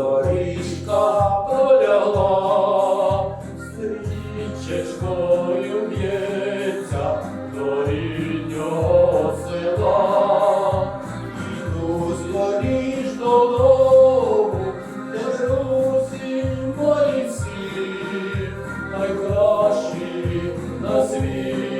зорічка пролягла, стрічечкою б'ється до ріднього села, іду зоріч додому, де друзі мої всі найкращі на світі.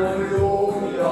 Аллилуйя,